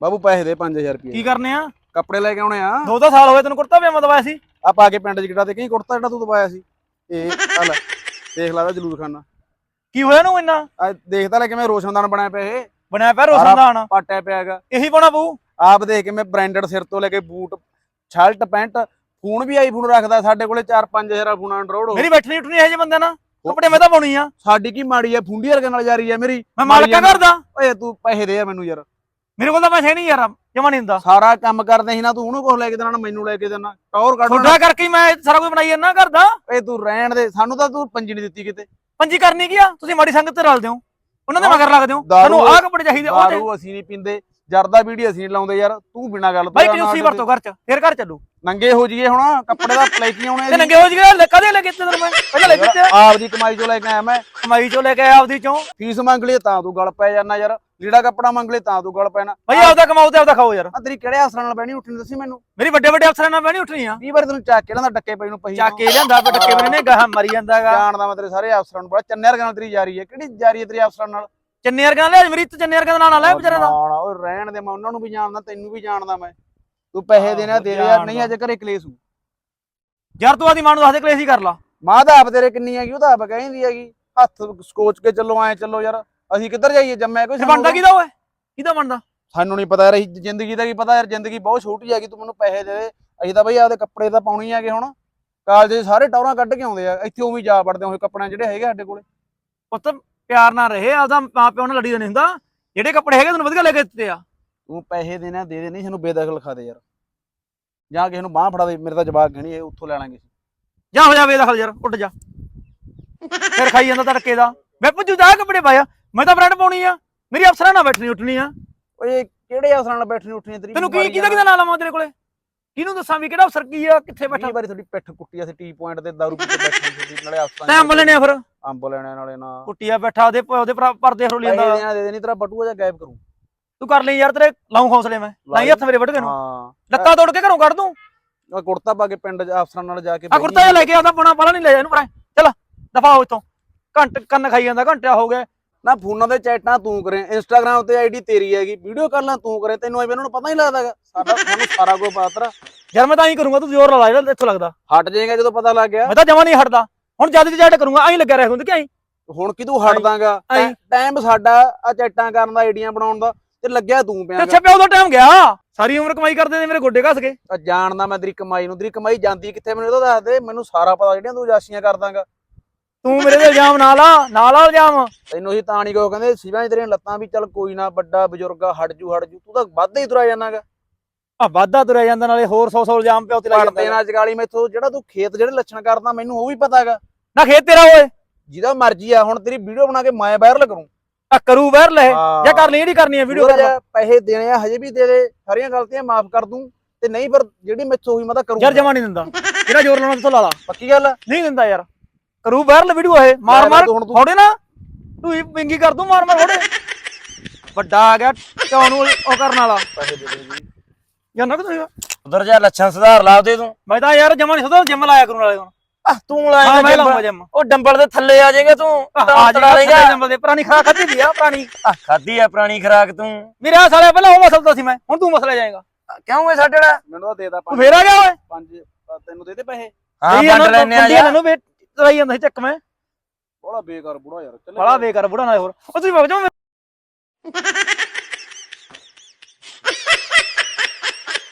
ਬਾਬੂ ਪੈਸੇ ਦੇ 5000 ਕੀ ਰੁਪਏ। ਕਰਨੇ ਆ? ਕੱਪੜੇ ਲੈ ਕੇ ਆਉਣੇ ਆ। ਦੋ ਦੋ ਸਾਲ ਹੋਏ ਤੈਨੂੰ ਕੁੜਤਾ ਪਜਾਮਾ ਦਵਾਇਆ ਸੀ। ਆ ਪਾ ਕੇ ਪਿੰਡ 'ਚ ਕਿਹੜਾ ਤੇ ਕਹੀਂ ਕੁੜਤਾ ਜਿਹੜਾ ਤੂੰ ਦਵਾਇਆ ਸੀ। ਇਹ ਦੇਖ ਲਾ ਦਾ ਜਲੂਸ ਖਾਨਾ ਕੀ ਹੋਇਆ ਨੂੰ ਇੰਨਾ? ਆ ਦੇਖਦਾ ਲੈ ਕਿਵੇਂ ਰੋਸ਼ਨਦਾਨ ਬਣਿਆ ਪਿਆ ਇਹ। ਬਣਿਆ ਪਿਆ ਰੋਸ਼ਨਦਾਨ। ਪਾਟਿਆ ਪਿਆ ਹੈਗਾ। ਇਹੀ ਪਾਉਣਾ ਪਊ? ਆਪ ਦੇਖ ਕਿਵੇਂ ਬ੍ਰਾਂਡਡ ਸਿਰ ਤੋਂ ਲੈ ਕੇ ਬੂਟ ਸ਼ਰਟ ਪੈਂਟ ਫੋਨ ਵੀ ਆਈਫੋਨ ਰੱਖਦਾ ਸਾਡੇ ਕੋਲੇ 4-5000 ਦਾ ਫੋਨ ਐਂਡਰੋਇਡ ਮੇਰੀ ਬੈਠਣੀ ਉੱਠਣੀ ਇਹ ਜੇ ਬੰਦੇ ਨਾਲ? ਕੱਪੜੇ ਮੈਂ ਤਾਂ ਪਾਉਣੀ ਆ। ਸਾਡੀ ਕੀ ਮਾੜੀ ਆ ਫੁੰਡੀ ਵਰਗੇ ਨਾਲ ਜਾਰੀ ਆ ਮੇਰੀ। ਮੈਂ ਮਾਲਕਾ ਕਰਦਾ ਓਏ ਤੂੰ ਪੈਸੇ ਦੇ ਯਾਰ ਮੈਨੂੰ ਯਾਰ। ਮੇਰੇ ਕੋਲ ਤਾਂ ਪੈਸੇ ਨਹੀਂ ਯਾਰ ਜਮਾ ਨਹੀਂ ਹੁੰਦਾ। ਸਾਰਾ ਕੰਮ ਕਰਦੇ ਸੀ ਨਾ ਤੂੰ ਉਹਨੂੰ ਕੁਝ ਲੈ ਕੇ ਦੇਣਾ ਮੈਨੂੰ ਲੈ ਕੇ ਦੇਣਾ। ਟੌਰ ਕੱਢ ਤੁਹਾਡਾ ਕਰਕੇ ਹੀ ਮੈਂ ਸਾਰਾ ਕੁਝ ਬਣਾਈ ਜਾਂਦਾ ਕਰਦਾ ਏ ਤੂੰ ਰਹਿਣ ਦੇ। ਸਾਨੂੰ ਤਾਂ ਤੂੰ ਪੰਜੀ ਨਹੀਂ ਦਿੱਤੀ ਕਿਤੇ। ਪੰਜੀ ਕਰਨੀ ਕੀ ਆ? ਤੁਸੀਂ ਮਾੜੀ ਸੰਗਤ ਤੇ ਰਲਦੇ ਹੋ। ਉਹਨਾਂ ਦੇ ਮਗਰ ਲੱਗਦੇ ਹੋ। ਦਾਰੂ- ਤੁਹਾਨੂੰ ਆਹ ਕੱਪੜੇ ਚਾਹੀਦੇ ਉਹ ਤੇ ਦਾਰੂ ਅਸੀਂ ਨਹੀਂ ਪੀਂਦੇ। ਜਰਦਾ ਬੀੜੀ ਅਸੀਂ ਨਹੀਂ ਲਾਉਂਦੇ ਯਾਰ। ਤੂੰ ਬਿਨਾ ਗੱਲ ਤੋਂ ਬਾਈ ਕਿਉਂ ਨਾਲ ਵਰਤੋ ਘਰ ਚ। ਫਿਰ ਘਰ ਚੱਲੂ। ਨੰਗੇ ਹੋ ਜੀਏ ਹੁਣ। ਕੱਪੜੇ ਦਾ ਲੈ ਕੇ ਆਉਣੇ ਤੇ ਨੰਗੇ ਹੋ ਜਗੇ ਕਦੇ ਲੈ ਕੇ ਤੈਨੂੰ ਮੈਂ। ਪਹਿਲਾਂ ਲੈ ਕੇ ਦਿੱਤੇ ਆ। ਆਪ ਦੀ ਕਮਾਈ ਚੋਂ ਲੈ ਕੇ ਆਇਆ ਮੈਂ। ਕਮਾਈ ਚੋਂ ਲੈ ਕੇ ਆਇਆ ਆਪਦੀ ਚੋਂ। ਫੀਸ ਮੰਗ ਲਈ ਤਾਂ ਤੂੰ ਗਲ ਪੈ ਜਾਣਾ ਯਾਰ। ਲੀੜਾ ਕੱਪੜਾ ਮੰਗ ਲਈ ਤਾਂ ਤੂੰ ਗਲ ਪੈਣਾ। ਭਾਈ ਆਪਦਾ ਕਮਾਓ ਤੇ ਆਪਦਾ ਖਾਓ ਯਾਰ। ਆ ਤੇਰੀ ਕਿਹੜੇ ਅਫਸਰਾਂ ਨਾਲ ਬਹਿਣੀ ਉੱਠਣੀ ਦੱਸੀ ਮੈਨੂੰ? ਮੇਰੀ ਵੱਡੇ ਵੱਡੇ ਅਫਸਰਾਂ ਨਾਲ ਨਹੀਂ ਉੱਠਣੀ ਆ। ਵੀਹ ਵਾਰ ਤੈਨੂੰ ਚੱਕ ਕੇ ਡੱਕੇ ਪਈ ਨੂੰ ਪਈ ਚੱਕ ਕੇ ਲਿਆਂਦਾ ਪੇ ਟੱਕੇ ਮੇਰੇ ਨੇ ਗਾਹ ਮਰੀ ਜਾਂਦਾਗਾ। ਜਾਣਦਾ ਮੈਂ ਤੇਰੇ ਸਾਰੇ ਅਫਸਰਾਂ ਨੂੰ ਬੜਾ ਚੰਨਿਆਰ ਨਾਲ ਤੇਰੀ ਜਾਰੀ ਹੈ। ਕਿਹੜੀ ਜਾਰੀ ਹੈ ਤੇਰੀ ਅਫਸਰਾਂ ਨਾਲ? ਚੰਨੇ ਵਰਗਾ ਲੈ ਮੇਰੀ ਤੇ ਚੰਨੇ ਵਰਗਾ ਦਾ ਨਾਂ ਲੈ ਵਿਚਾਰੇ ਦਾ। ਨਾ, ਉਹ ਰਹਿਣ ਦੇ ਮੈਂ ਉਹਨਾਂ ਨੂੰ ਵੀ ਜਾਣਦਾ ਤੈਨੂੰ ਵੀ ਜਾਣਦਾ ਮੈਂ। ਤੂੰ ਪੈਸੇ ਦੇਣਾ ਦੇ ਯਾਰ ਨਹੀਂ। ਅੱਜ ਘਰੇ ਕਲੇਸ਼ ਹੋ ਯਾਰ ਤੂੰ ਆਦੀ ਮਾਂ ਨੂੰ ਦੱਸ ਦੇ ਕਲੇਸ਼ ਹੀ ਕਰ ਲਾ। ਮਾਂ ਦਾ ਆਪ ਤੇਰੇ ਕਿੰਨੀ ਹੈਗੀ ਉਹ ਤਾਂ ਆਪ ਕਹਿੰਦੀ ਹੈਗੀ। ਹੱਥ ਸਕੋਚ ਕੇ ਚੱਲੋ ਐ ਚੱਲੋ ਯਾਰ ਅਸੀਂ ਕਿੱਧਰ ਜਾਈਏ ਜੰਮਿਆ ਕੋਈ ਤੇ ਬਣਦਾ ਕਿਹਦਾ ਓਏ? ਕਿਹਦਾ ਬਣਦਾ? ਸਾਨੂੰ ਨਹੀਂ ਪਤਾ ਯਾਰ ਅਸੀਂ ਜ਼ਿੰਦਗੀ ਦਾ ਕੀ ਪਤਾ ਯਾਰ ਜ਼ਿੰਦਗੀ ਬਹੁਤ ਛੋਟੀ ਹੈਗੀ ਤੂੰ ਮੈਨੂੰ ਪੈਸੇ ਦੇ ਦੇ। ਅਸੀਂ ਤਾਂ ਬਈ ਆਪਦੇ ਕੱਪੜੇ ਤਾਂ ਪਾਉਣੀ ਹੈਗੇ ਹੁਣ। ਕਾਲਜ ਦੇ ਸਾਰੇ ਟੌਰਾਂ ਕੱਢ ਕੇ ਆਉਂਦੇ ਆ ਇੱਥੇ ਉਵੇਂ ਜਾ ਵੜਦੇ ਹੋਏ ਕੱਪੜਿਆਂ ਜਿਹੜੇ ਹੈਗੇ ਸਾਡੇ ਕੋਲੇ। ਪੁੱਤ ਪਿਆਰ ਨਾਲ ਰਹੇ ਆਪਦਾ ਮਾਂ ਪਿਓ ਨਾਲ ਲੜੀ ਦਾ ਨਹੀਂ ਹੁੰਦਾ। ਜਿਹੜੇ ਕੱਪੜੇ ਹੈਗੇ ਤੈਨੂੰ ਵਧੀਆ ਲੈ ਕੇ ਦਿੱਤੇ ਆ। ਤੂੰ ਪੈਸੇ ਦੇਣਾ ਦੇ ਦੇ ਨਹੀਂ ਸਾਨੂੰ ਬੇਦਖਲ ਖਾ ਦੇ ਯਾਰ। ਜਾਂ ਕਿਸੇ ਨੂੰ ਬਾਹ ਫੜਾ ਦੇ ਮੇਰੇ ਤਾਂ ਜਵਾਬ ਗਣੀ ਇਹ ਉੱਥੋਂ ਲੈ ਲਾਂਗੇ ਜਾ ਹੋ ਜਾ ਵੇਦਖਲ ਯਾਰ ਉੱਡ ਜਾ। ਫਿਰ ਖਾਈ ਜਾਂਦਾ ਤੜਕੇ ਦਾ। ਮੈਂ ਪੁੱਜੂ ਜਾ ਕੱਪੜੇ ਪਾਇਆ ਮੈਂ ਤਾਂ ਬ੍ਰੈਂਡ ਪਾਉਣੀ ਆ। ਮੇਰੀ ਅਫਸਰਾਂ ਨਾਲ ਬੈਠਣੀ ਉੱਠਣੀ ਆ। ਓਏ ਕਿਹੜੇ ਅਫਸਰਾਂ ਨਾਲ ਬੈਠਣੀ ਉੱਠਣੀ ਤੇਰੀ? ਤੈਨੂੰ ਕੀ ਕਿਹਦਾ ਕਿਹਦਾ ਨਾਂ ਲਾਵਾਂ ਤੇਰੇ ਕੋਲੇ? ਕਿਹਨੂੰ ਦੱਸਾਂ ਵੀ ਕਿਹੜਾ ਅਫਸਰ ਕੀ ਆ ਕਿੱਥੇ ਬੈਠਾ? ਵਾਰੀ ਤੁਹਾਡੀ ਪਿੱਠ ਕੁੱਟੀ ਅਸੀਂ ਟੀ ਪੁਆਇੰਟ ਤੇ ਦਾਰੂ ਪੀ ਕੇ ਬੈਠੇ ਸੀ ਨਾਲੇ ਅਫਸਰਾਂ ਤੈਂ ਅੰਬ ਲੈਣੇ ਫਿਰ। ਅੰਬ ਲੈਣੇ ਨਾਲੇ ਨਾ। ਕੁੱਟੀਆ ਬੈਠਾ ਉਹਦੇ ਉਹਦੇ ਪਰ- ਪਰਦੇ ਜਾਂਦਾ। ਦੇਣਾ ਦੇ ਦੇ ਨਹੀਂ ਤੇਰਾ ਬਟੂਆ ਜਾਂ ਗਾਇਬ ਕਰੂੰ। ਤੂੰ ਕਰ ਲਈ ਯਾਰ ਤੇਰੇ ਲਾਉਂ ਹੌਸਲੇ ਮੈਂ। ਲਾਈ ਹੱਥ ਮੇਰੇ ਵੱਢ ਕੇ ਨੂੰ। ਹਾਂ। ਲੱਤਾਂ ਤੋੜ ਕੇ ਘਰੋਂ ਕੱਢ ਦੂੰ। ਆ ਕੁੜਤਾ ਪਾ ਕੇ ਪਿੰਡ ਅਫਸਰਾਂ ਨਾਲ ਜਾ ਕੇ ਆ ਕੁੜਤਾ ਜਿਹਾ ਲੈ ਕੇ ਆਉਂਦਾ ਪਣਾ ਪਲਾ ਨਹੀਂ ਲੈ ਜਾ ਇਹਨੂੰ ਪਰਾਂ ਚੱਲ ਦਫਾ ਹੋ ਇਤੋਂ ਘੰਟ ਕੰਨ ਖਾਈ ਜਾਂਦਾ ਘੰਟਾ ਹੋ ਗਿਆ। ਨਾ ਫੋਨਾਂ ਤੇ ਚੈਟਾਂ ਤੂੰ ਕਰੇ ਇੰਸਟਾਗ੍ਰam ਤੇ ਆਈਡੀ ਤੇਰੀ ਹੈਗੀ ਵੀਡੀਓ ਕਾਲਾਂ ਤੂੰ ਕਰੇ ਤੈਨੂੰ ਐਵੇਂ ਉਹਨਾਂ ਨੂੰ ਪਤਾ ਨਹੀਂ ਲੱਗਦਾਗਾ ਸਾਡਾ ਸਾਨੂੰ ਸਾਰਾ ਕੁਝ ਪਤਾ ਯਾਰ ਮੈਂ ਤਾਂ ਐਂ ਕਰੂੰਗਾ ਤੂੰ ਜ਼ੋਰ ਲਾ ਲਾ ਜਿਹੜਾ ਇੱਥੋਂ ਲੱਗਦਾ। ਹਟ ਜਾਏਗਾ ਜਦੋਂ ਪਤਾ ਲੱਗ ਗਿਆ। ਮੈਂ ਤਾਂ ਜਮਾ ਨਹੀਂ ਹਟਦਾ। ਹੁਣ ਜਦ ਦੀ ਜੱਟ ਕਰੂੰਗਾ ਐਂ ਲੱਗਿਆ ਰਹਿ ਹੁੰਦਾ ਕਿ ਐਂ? ਹੁਣ ਕਿ ਤੂੰ ਹਟਦਾਗਾ। ਟਾਈਮ ਸਾਡਾ ਆ ਚੈਟਾਂ ਕਰਨ ਦਾ ਆਈਡੀਆਂ ਬਣਾਉਣ ਦਾ। ਤੇ ਲੱਗਿਆ ਤੂੰ ਪਿਆ ਤੇ ਛੱਪਿਆ ਉਹਦਾ ਟਾਈਮ ਗਿਆ। ਸਾਰੀ ਉਮਰ ਕਮਾਈ ਕਰਦੇ ਨੇ ਮੇਰੇ ਗੋਡੇ ਘਸ ਗਏ। ਆ ਜਾਣਦਾ ਮੈਂ ਤੇਰੀ ਕਮਾਈ ਨੂੰ। ਤੇਰੀ ਕਮਾਈ ਜਾਂਦੀ ਕਿੱਥੇ ਮੈਨੂੰ ਇਹਦਾ ਦੱਸ ਦੇ ਮੈਨੂੰ ਸਾਰਾ ਪਤਾ ਜਿਹੜੀਆਂ ਤੂੰ ਜਾਸੀਆਂ ਕਰਦਾਗਾ ਤੂੰ ਮੇਰੇ ਤੇ ਇਲਜ਼ਾਮ ਨਾ ਲਾ ਨਾ ਲਾ ਇਲਜ਼ਾਮ। ਤੈਨੂੰ ਅਸੀਂ ਤਾਂ ਨਹੀਂ ਕਹੋ ਕਹਿੰਦੇ ਸਿਵਾਂ ਤੇਰੀਆਂ ਲੱਤਾਂ ਵੀ ਚੱਲ ਕੋਈ ਨਾ ਵੱਡਾ ਬਜ਼ੁਰਗ ਆ ਹਟ ਜੂ ਹਟ ਜੂ ਤੂੰ ਤਾਂ ਵੱਧ ਹੀ ਤੁਰਿਆ ਜਾਣਾਗਾ ਆ ਵਾਧਾ ਤੁਰਿਆ ਜਾਂਦਾ ਨਾਲੇ ਹੋਰ 100 100 ਇਲਜ਼ਾਮ ਪਿਆ ਉੱਤੇ ਪੜਦੇ ਜਾਂਦਾ। ਜਗਾਲੀ ਮੈਥੋਂ ਜਿਹੜਾ ਤੂੰ ਖੇਤ ਜਿਹੜੇ ਲੱਛਣ ਕਰਦਾ ਮੈਨੂੰ ਉਹ ਵੀ ਪਤਾਗਾ। ਨਾ ਖੇਤ ਤੇਰਾ ਓਏ। ਜਿਹਦਾ ਮਰਜ਼ੀ ਆ ਹੁਣ ਤੇਰੀ ਵੀਡੀਓ ਬਣਾ ਕੇ ਮੈਂ ਵਾਇਰਲ ਕਰੂੰ। ਆ ਕਰੂ ਵੈਰ ਲੈ ਹਾਂ। ਜਾਂ ਕਰ ਲਈ ਜਿਹੜੀ ਕਰਨੀ ਹੈ ਵੀਡੀਓ ਕਰ ਜਿਹਾ ਪੈਸੇ ਦੇਣੇ ਆ ਹਜੇ ਵੀ ਦੇ ਦੇ ਸਾਰੀਆਂ ਗਲਤੀਆਂ ਮਾਫ ਕਰ ਦੂੰ ਤੇ ਨਹੀਂ ਪਰ ਜਿਹੜੀ ਮੈਥੋਂ ਹੋਈ ਮੈਂ ਤਾਂ ਕਰੂੰ ਯਾਰ ਜਮਾ ਨਹੀਂ ਦਿੰਦਾ। ਜਿਹੜਾ ਜ਼ੋਰ ਲਾਉਣਾ ਕਿੱਥੋਂ ਲਾ ਲਾ। ਪੱਕੀ ਗੱਲ ਆ? ਨਹੀਂ ਦਿੰਦਾ ਯਾਰ। ਕਰੂ ਵਾਇਰਲ ਵੀਡੀਓ ਇਹ। ਮਾਰ ਮਾਰ ਤੂੰ ਹੁਣ ਤੂੰ- ਥੋੜੇ ਨਾ। ਤੂੰ ਹੀ ਪਿੰਗੀ ਕਰ ਦੂੰ ਮਾਰ ਮਾਰ ਥੋੜੇ ਵੱਡਾ ਆ ਗਿਆ ਕਿਉਂ ਨੂੰ ਉਹ ਕਰਨ ਵਾਲਾ। ਪੈਸੇ ਦੇ ਦੇ ਜੀ। ਯਾਰ ਨਾ ਤੁਸੀਂ। ਉਧਰ ਜਾ ਲੱਛਣ ਸੁਧਾਰ ਲਾ ਦੇ ਤੂੰ। ਮੈਂ ਤਾਂ ਯਾਰ ਜਮਾ ਨਹੀਂ ਸਦਾ ਜਿਮ ਲਾਇਆ ਕਰੂੰ ਨਾਲੇ ਹੁਣ। ਆਹ ਤੂੰ ਹਾਂ ਲਾਏਗਾ ਮੈਂ ਲਾਉਂਗਾ ਡੰਬਲ ਜਿਮ ਉਹ ਡੰਬਲ ਦੇ ਥੱਲੇ ਆ ਜਾਏਗਾ ਤੂੰ ਆ ਤੜਾ ਜੀ ਲੇਗਾ ਜਿਮ ਦੇ ਪੁਰਾਣੀ ਖਾ ਖਾਦੀ ਦੀ ਆ ਪੁਰਾਣੀ। ਆ ਖਾਦੀ ਆ ਪੁਰਾਣੀ ਖਰਾਕ ਤੂੰ। ਮੇਰਾ ਸਾਲਿਆ ਪਹਿਲਾਂ ਉਹ ਮਸਲਦਾ ਸੀ ਮੈਂ ਹੁਣ ਤੂੰ ਮਸਲਾ ਜਾਏਗਾ। ਕਿਉਂ ਏ ਸਾਡੇ ਨਾਲ? ਮੈਨੂੰ ਤਾਂ ਦੇਦਾ ਤੂੰ ਫੇਰ ਆ ਗਿਆ ਓਏ। ਪੰਜ ਤੈਨੂੰ ਦੇ ਦੇ ਪੈਸੇ। ਹਾਂ ਵੰਡ ਲੈਨੇ ਆ ਯਾਰ। ਨੂੰ ਵੇ ਚਲਾਈ ਜਾਂਦਾ ਸੀ ਚੱਕ ਮੈਂ। ਬੜਾ ਬੇਕਾਰ ਬੁੜਾ ਯਾਰ ਚੱਲ। ਬੜਾ ਬੇਕਾਰ ਬੁੜਾ ਨਾਲੇ ਹੋਰ। ਉਹ ਤੁਸੀਂ ਵਗ ਜਾਓ